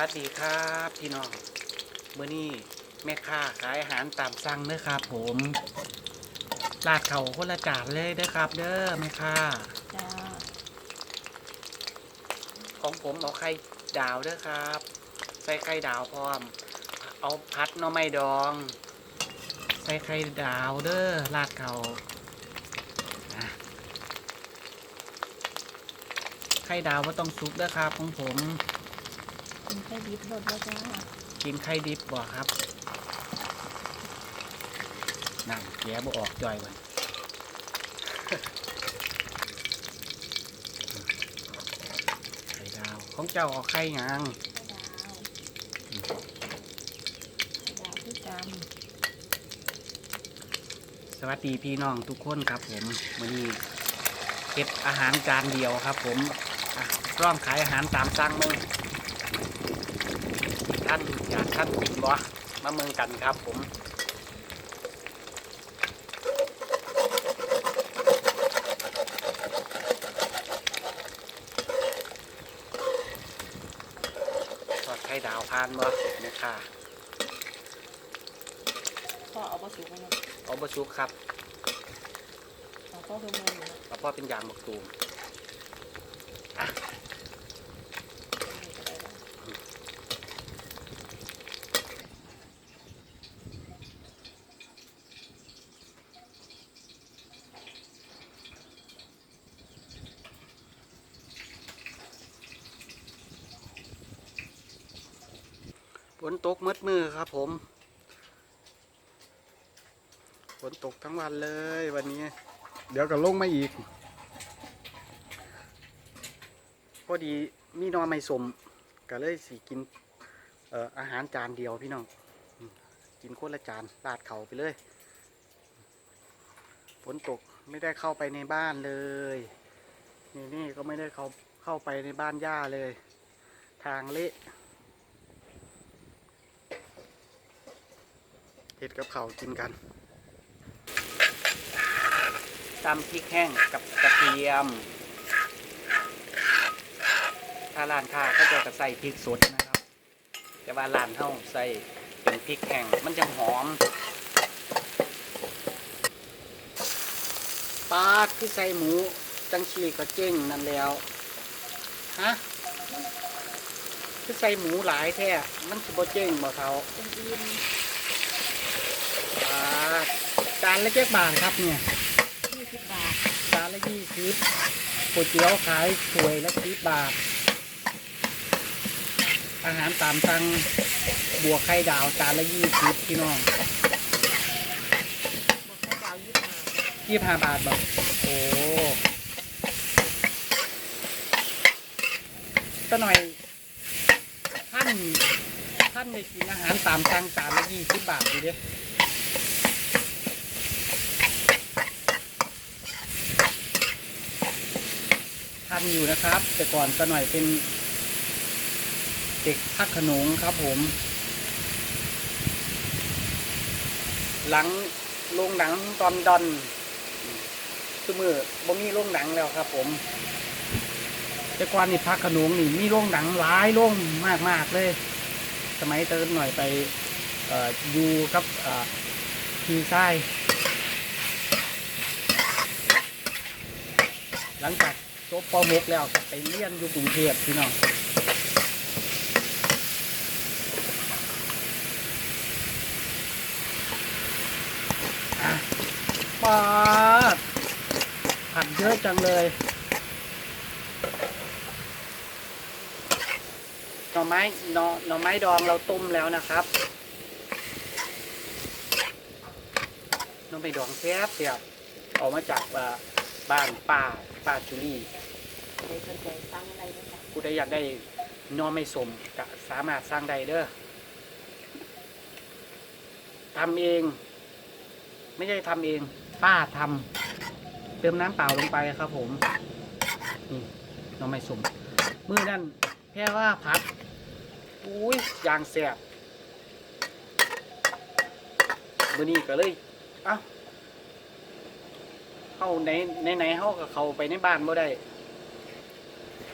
วัสดีครับพี่น้องเมื่อนี้แม่ค้าขายอาหารตามสั่งเด้อครับ ผมลาดเขาคนละจานเลยเด้อครับ เด้อแม่ค้าจ้าของผมเอาไข่ดาวเด้อครับ ใส่ไข่ดาวพร้อม เอาพัดหน่อไม้ดอง ใส่ไข่ดาวเด้อลาดเขาอะไข่ดาวไม่ต้องซุปเด้อครับของผมกิ นไข่ดิบรสแล้วจ้ากินไข่ดิบบ่ครับนั่งแกบ่ออกจ่อยมันไข่ดาว ของเจ้าออกไข่หยังไข่ดาวไข่ดาวที่จสวัสดีพี่น้องทุกคนครับผมวันนี้เก็บอาหารจานเดียวครับ ผมอะร่องขายอาหารตามสั่งมึง ท่านอยากท่านกินบ่มาเมืองกันครับผมทอดไข่ดาวพานบ่เนี่ยค่ะำพ่อเอาปลาสุกมาเนาะเอาบะชุกครับเอาพ่อเพิ่มมาอยู่เนาะแล้วพ่อเป็นยางบักตูม นี่ก็ได้แล้ว ฝนตกมื ดมือครับผมฝนตกทั้งวันเลยวันนี้ เดี๋ยวก็ลงมาอีก พอดีมีนอไม่สมก็เลยสิกินเอ่ออาหารจานเดียวพี่น้อง กินคนละจานลาดเขาไปเลยฝนตกไม่ได้เข้าไปในบ้านเลย นี่นี่ก็ไม่ได้เข้าเข้าไปในบ้านย่าเลย ทางเละ เห็ดกับเขากินกันตำพริกแห้งกับกระเทียม ถ้าร้านค้าเขาจะกระใส่พริกสดนะครับ แต่ว่าร้านเฮาใส่เป็นพริกแห้งมันจะหอมปลาที่ใส่หมูจังชีก็เจ๊งนั่นแล้วฮะคือใส่หมูหลายแท้มันสิบ่เจ๊งบ่เท่าเบา จานละเจ็ดบาทครับเนี่ยยี่สิบบาทจานละยี่สิบก๋วยเตี๋ยวขายถ้วยละสิบบาท อาหารตามสั่งบวกไข่ดาวจานละยี่สิบพี่น้องบอกไข่ดาวยี่สิบบาทยี่ห้าบาทบอกโอ้ก็หน่อย ท่าน ท่านได้กินอาหารตามสั่งจานละยี่สิบบาทดีเด้ ทันอยู่นะครับ แต่ก่อนก็หน่อยเป็นเด็กพักขนงครับผม หลังโรงหนังตอนดอนคือมือบ่มีโรงหนังแล้วครับ ผม แต่ก่อนนี่พักขนงนี่มีโรงหนังหลายโรงมากมากเลย สมัยเติมหน่อยไปเอ่ออยู่กับเอ่อพี่ชายหลังจาก จบปหกแล้วก็ไปเรียนอยู่กรุงเทพพี่น้องอะปาดผัดเยอะจังเลยหน่อไม้หน่อหน่อไม้ดองเราต้มแล้วนะครับหน่อไม้ดองแซ่บเสียบออกมาจากบ้านป้าป้าจุลี่ สนใจสั่งอะไรบ้จ้ะผู้ใดอยากได้นอไม่สมก็สามารถสร้างได้เด้อทำเอง ไม่ใช่ทำเอง ป้าทำเติมน้ำเปล่าลงไปครับ ผม นี่นอไม่สมมือนั่นแค่ว่าพัดอุ้ยยางแสบมือนี้ก็เลยเอ้าเข้าในในไหนเข้าก็เขาไปในบ้านบ่ได้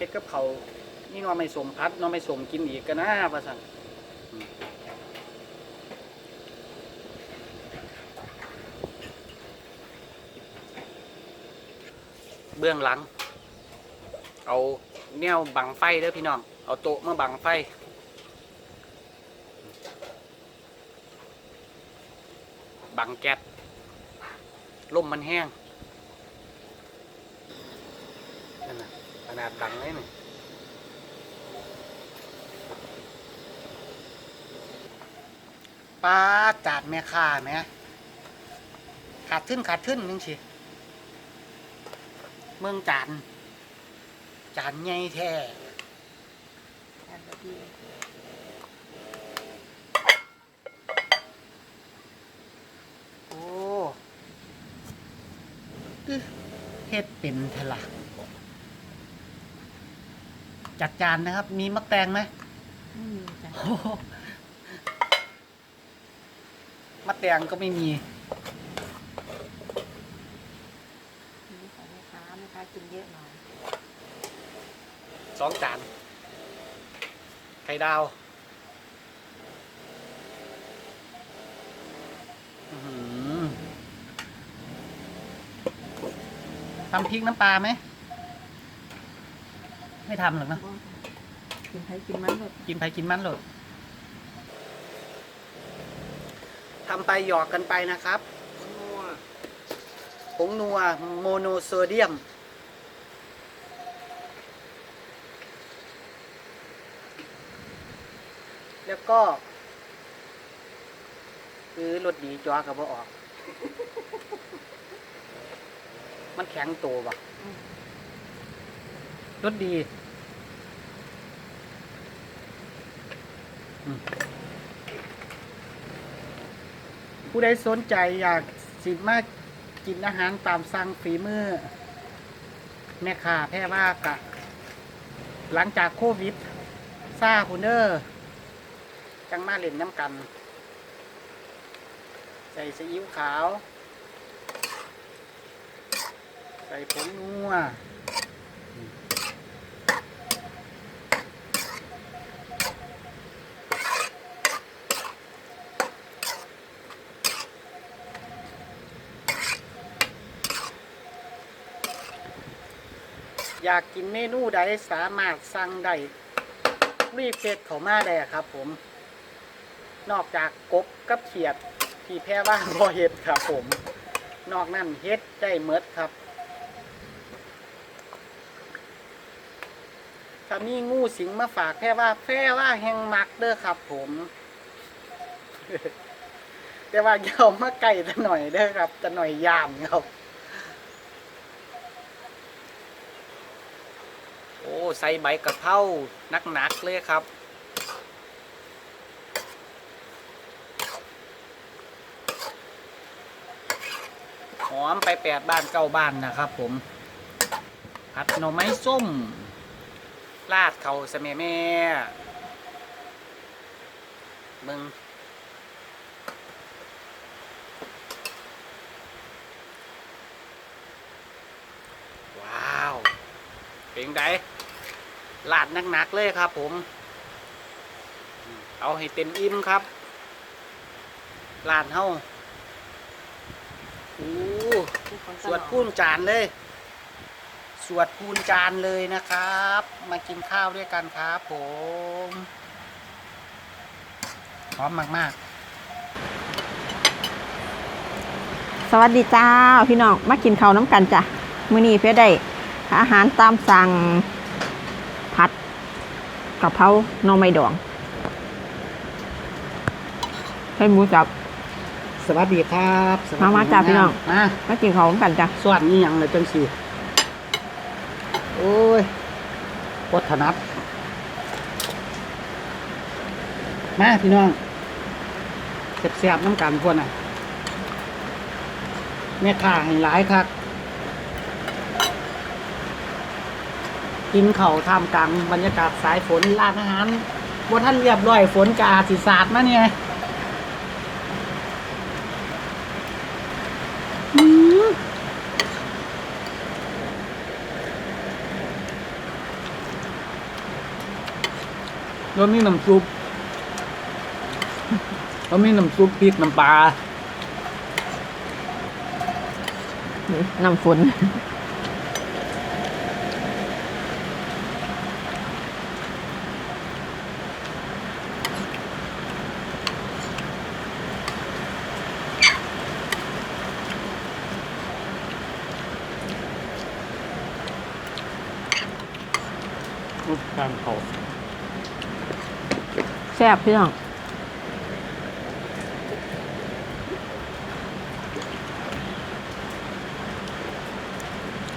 เฮ็ดกับเขานี่นอไม่สมพัดนอไม่สมกินอีกกันนะประสันเบื้องหลัง เอาแนวบังไฟเด้อพี่น้อง เอาโต๊ะมาบังไฟบังแก๊สลมมันแห้งนั่นน่ะ ขนาดดังเลยนี่ป้าจาดแม่ค่าแม่ขาดทึ้นขาดทึ้นนึงสิเมืองจานจานใหญ่แท้โอ้เฮ็ดเป็นเถอะล่ะ จัดจานนะครับ มีมะแตงไหมไม่มีจ้ะโอ้โหมะแตงก็ไม่มีนี่ของแม่ค้าแม่ค้ากินเยอะหน่อยสองจานไข่ดาวอื้อหือทำพริกน้ำปลาไหม ไม่ทำหรอกนะกินไผกินมันหมดกินไปกินมันโหลดทำไปหยอกกันไปนะครับ ผงนัวโมโนโซเดียม แล้วก็ คือรถดีจอกับว่าออก มันแข็งตัวว่ะอืมรถดีอืม ผู้ใดสนใจอยากสิมากินอาหารตามสั่งฝีมือ แม่ค้าแพร่ว่ากะ หลังจากโควิดซาคุณเดอร์จังมาเล่นน้ำกัน ใส่ซีอิ๊วขาว ใส่ผงนัว อยากกินเมนูใดสามารถสั่งได้รีบเฟซเขามาได้ครับ ผม นอกจากกบกับเขียดที่แพ้ว่างบ่เฮ็ดครับ ผม นอกนั้นเฮ็ดได้เมดครับ ถ้ามีงูสิงมาฝากแพ้ว่าแพ้ว่าแหงมักเด้อครับ ผม แต่ว่าอย่าเอามาไก่จะหน่อยเด้อครับจะหน่อยยามครับ โอ้ ใส่ใบกะเพราหนักๆเลยครับหอมไปแปดบ้านเก้าบ้านนะครับ ผมผัดหน่อไม้ส้มลาดเขาสะแม่แม่มึงว้าวเป็นไง ลาดหนักๆเลยครับ ผม เอาให้เต็มอิ่มครับลาดเฮ้าอู้ที่ของสวดพูนจานเลย สวดพูนจานเลยนะครับ มากินข้าวด้วยกันครับ ผมพร้อมมากสวัสดีจ้าพี่น้องมากินข้าวน้ำกันจ้ะมื้อนี้เพื่อได้อาหารตามสั่ง กะเพราหน่อไม้ดองใช้หมูสับๆสวัสดีครับสวัสดีมามาจ้ะพี่น้อง มามากินข้าวน้ำกันจ้ะสวัสดียังเลยจังสิโอ้ยวัฒนับมาพี่น้องเสียบๆน้ำกันพวกน่ะแม่ข่าให้หลายครับ กินเข่าท่ามกลางบรรยากาศสายฝนร้านอาหารว่าท่านเรียบร้อยฝนกาสิสาดมาเนี่ยแล้วมีน้ำซุปแล้วมีน้ำซุปพริกน้ำปลาน้ำฝนารเขาแซ่บพี่น้อง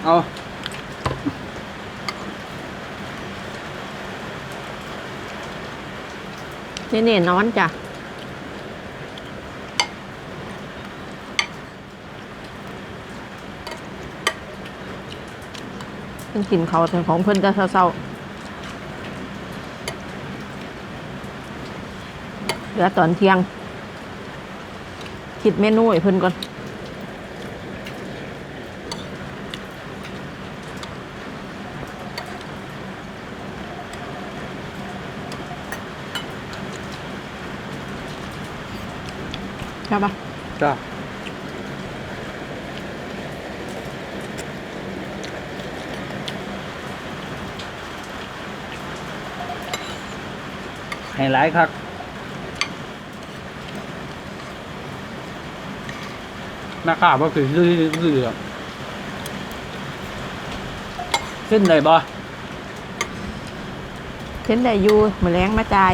เอานี่นี่นอนจ้ะเพิ่นกินเขาวแต่ของเพิ่นจะเศร้าๆ เหลือตอนเที่ยง คิดเมนูให้เพิ่นก่อนใช่ปะจ้าไฮไลท์ครับ หน้าข้าวก็คือเรื่อยๆเส้นไหนบ่เช่นได้อยู่มือแรงมาจ่าย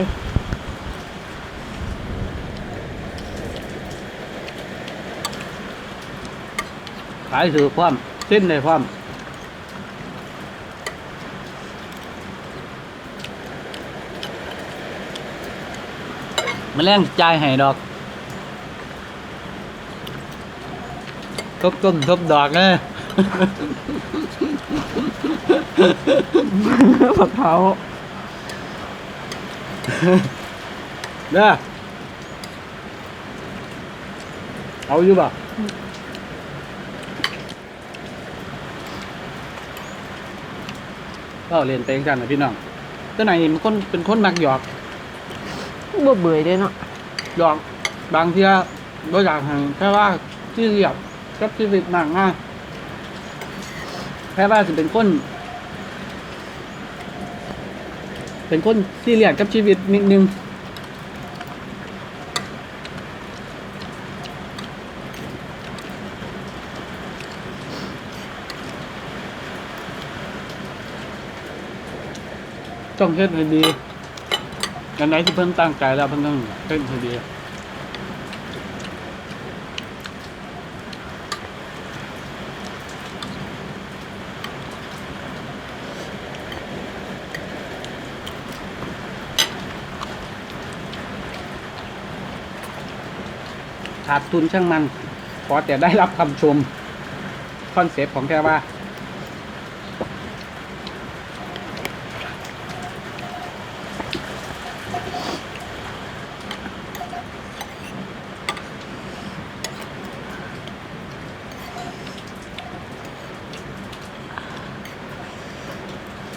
ขายถือความเส้นในความมาแรงจ่ายให้ดอก ทบต้นทบดอกนะผักเผาเด้อเอาอยู่ป่ะก็เรียนเต็งกันนะพี่น้องเจ้าไหนมันคนเป็นคนมักหยอกบ่เบื่อเด้เนาะหยอกบางทีก็อยากให้แค่ว่าที่เรียบ กับชีวิตหนังอะแค่ว่าจะเป็นคนเป็นคนที่เรียดกับชีวิตนิดนึงต้องเฮ็ดให้ดีอันไหนที่เพิ่นตั้งใจแล้วเพิ่นต้องเฮ็ดให้ดี ขาดทุนช่างมันขอแต่ได้รับคำชมคอนเซปต์ของแค่ว่า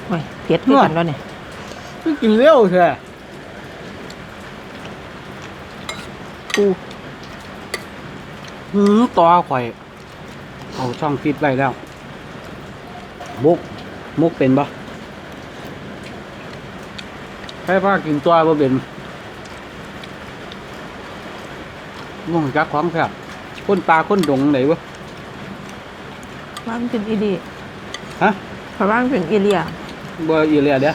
โอ้ยเผ็ดคือกันแล้วเนี่ยไม่กินเร็วใช่กู หือต่อข่อยเอาช่องฟิตไว้แล้ว มุก มุกเป็นปะใช่ป้ากินตัวบ่เป็นง่วงจักของแซ่บคนปลาคนดงไหนวะว่างเป็นอีเดียฮะเพราะว่างเป็นอีเลียบ่อีเลียเด้อ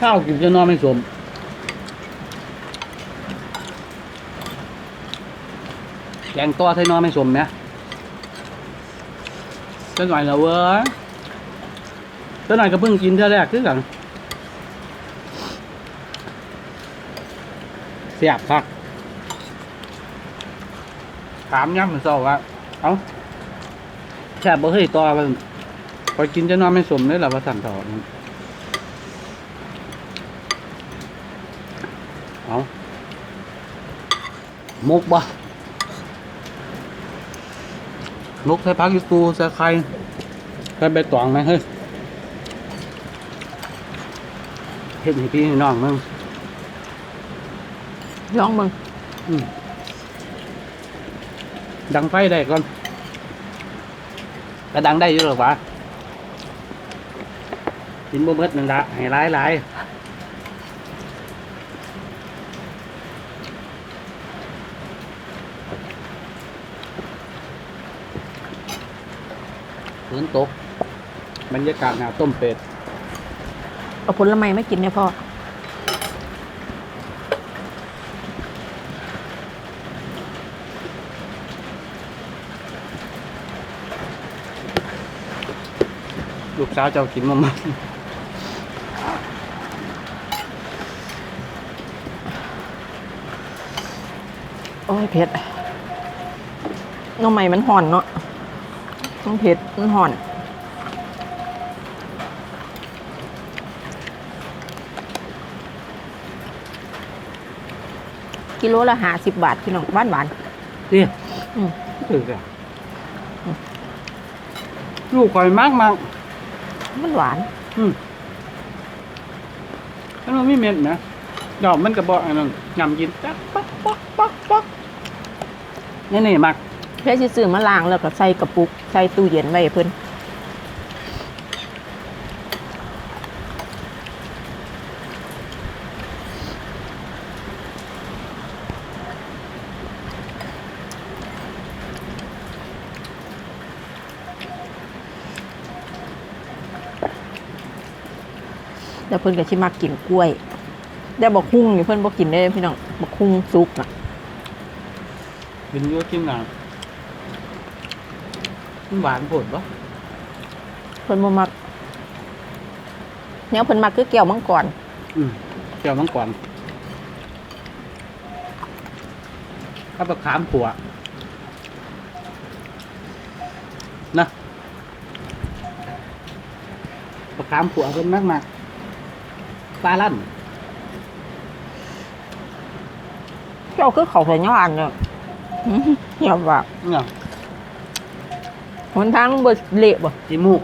ข้าวกินจะนอนไม่สม แกงตัวไทยน้อนไม่สมนี่ยเจ้าหน่อยละเว้ยเจ้าหน่อยก็เพิ่งกินเท่าแรกคือกันเสียบคักถามย้ำเหมือนเศร้าว่าเอ้าแซ่บบ่เคยต่อว่าพอกินจะนอนไม่สมเลยหรอว่าสั่งต่อเอามุกบ่ ลูกใส่พักยูตูใส่ไข่ใส่ใบตองไหมเฮ้ยเห็นให้พี่ให้น้องมึงลองมึงอืมดังไฟได้ก่อนก็ดังได้อยู่หรอกวะกินบ่เบิดนั่นละให้หลายหลาย ฝนตก บรรยากาศหนาวต้มเป็ดเอาผลไม้ไม่กินเนี่ยพ่อลูกสาวเจ้ากินมามาโอ้ยเผ็ดหน้องใหม่มันห่อนเนาะ มันเผ็ดมันห่อน กิโลละห้าสิบบาทพี่น้องบ้านหวานเตี้ยอืมถือกันลูกคอยมากมากมันหวาน อืมถ้ามันไม่เม็ดนะดอกมันกระบอกอันนั้นยำกินปักปักปักปักปักนี่นี่มัก เพื่อที่ซื้อมาล้างแล้วก็ใส่กระปุก ใส่ตู้เย็นไว้เพิ่นแล้วเพิ่นก็สิมากินกล้วย แต่บักคุ้งนี่เพิ่นบ่กินได้พี่น้องบักคุ้งสุกน่ะกินเยอะกินหนัก มันหวานโผดปะเพิ่นบ่มักแนวเพิ่นมักคือแก้วมังกรอืมเจียวมังกรข้าวปลาขามผัวนะปลาขามผัวเป็นมากมากปลาลั่นเจ้าคือเขาใส่ยานเนี่ยอื้อหือเหี่ยวว่าเนี่ย หนทางบ่เละบ่จีมูก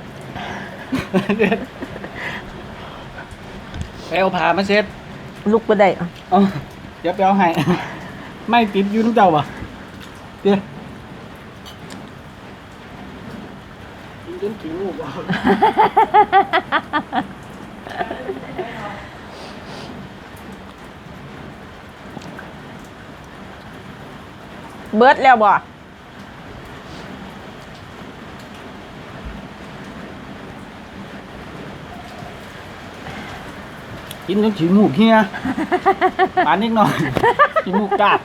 ไปเอาผ้ามาเช็ดลุกบ่ได้อะเอาเดี๋ยวไปเอาให้ ไม่ติดอยืนำเจ้าป่ะเดี๋ยวกินจนขี้มูกออกเบิดแล้วบ่ กินจนขี้มูกเฮียปานนิดหน่อยขี้มูกกาด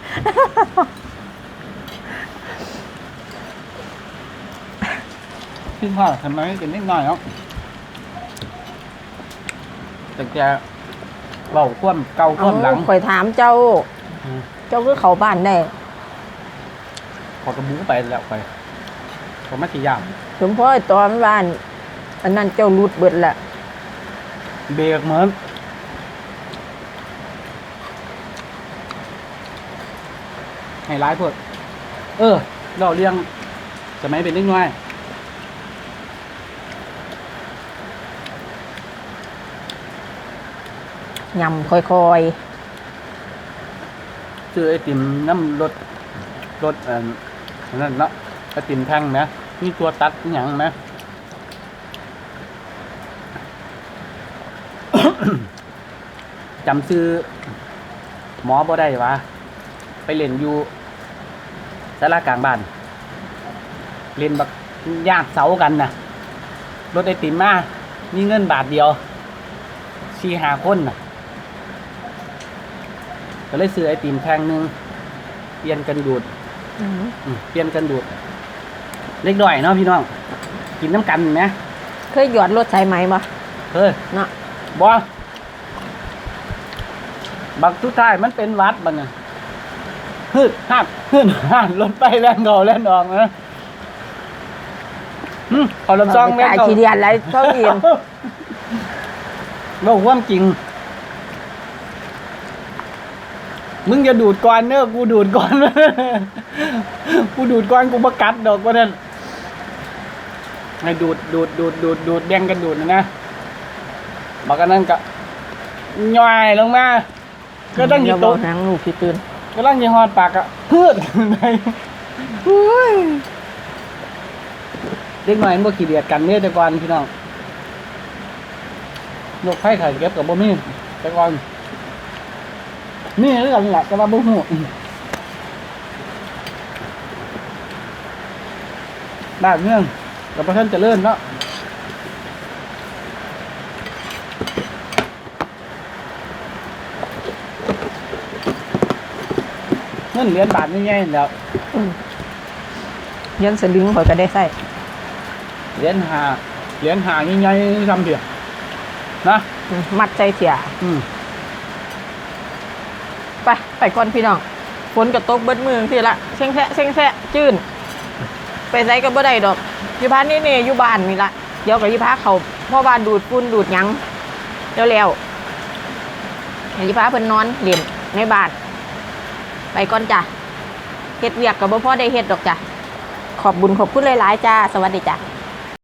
พี่พ่อทำไมไม่กินนิดหน่อยเนาะแต่แกเบาคว่ำเกาคว่ำหลังข่อยถามเจ้าอืมเจ้าคือเขาบ้านได้พอกระบูไปแล้วไปผมไม่กี่ยามสมพ่อไอ้ตอนบ้าน อันนั้นเจ้ารูดเบิดละเบรกเหมือน ให้ร้ายพวดเออ เราเลี้ยงสมัยเป็นเล็กน้อยยำค่อยซื้อไอติมน้ำรถรถอันอันนั้นเนาะไอติมแท่งนะมีตัวตัดอหย่างนะจำซื้อหมอบ่ได้วะไปเล่นอยู่ สารากลางบ้านเล่นบักญาติเสากันนะรถไอติมมามีเงินบาทเดียวสี่หาคนนะก็เลยซื้อไอติมแพงหนึงเปลี่ยนกันดูดๆอืมอืมเปลี่ยนกันดูด เล็กด้อยเนาะพี่น้อง กินน้ำกันนะเคยหยอดรถสายไหมบ่เฮ้ยเนาะบอบักทุกท้ายมันเป็นวัดบังอะ ฮึดหักฮึดหันรถไปแล่นเก่าแล่นออกนะหึขอลำซองไปแม่นจ่ายเก่าขี้เดียนอะไรเจ้าเองบอกความจริง มึงจะดูดก่อนเนอะกูดูดก่อนกูดูดก่อนกูประกัดดอกว่านั่นให้ดูดดูดดูดดูดดูดแบ่งกันดูดนะนะบอกกันนั่นกะย่อยลงมา ก็ต้องหยิอย่าบบตอกกนังลูกพี่ตื่น ก็ต้องหยิบหอดปากอะพืดขึ้นไปอุ้ยเด็กหน่อยมันบ่ขี้เดียดกันเนี่ยแต่ก่อนพี่น้องยกไข่ไข่เก็บกับบ่มีแต่ก่อนนี่เรื่องหลักแต่ว่าบ่ฮู้บ้านเมืองกับประเทศเจริญเนาะ งินเหรียญบาทนี่ไงแล้วเยันสลึงข่อยก็ได้ใส่เหรียญหาเหรียญหาใหญ่ๆทำเดียวนะอืมมัดใจเสียอืมไปไปก่อนพี่น้องฝนกระตกเบิดมือพี่ละเซ็งแซะเซ็งแซะจื้นไปไสก็บ่ได้ดอกอยู่บ้านนี่นี่อยู่บ้านนี่ละเดี๋ยวกับยี่พาเขาพ่อบ้านดูดฝุ่นดูดหยังเดี๋ยวแล้วให้ยี่พาเพิ่นนอนเล่นในบ้าน ไปก่อนจ้ะเฮ็ดเวียกกับบ่พ่อได้เฮ็ดดอกจ้ะขอบบุญขอบคุณหลายๆจ้า สวัสดีจ้ะ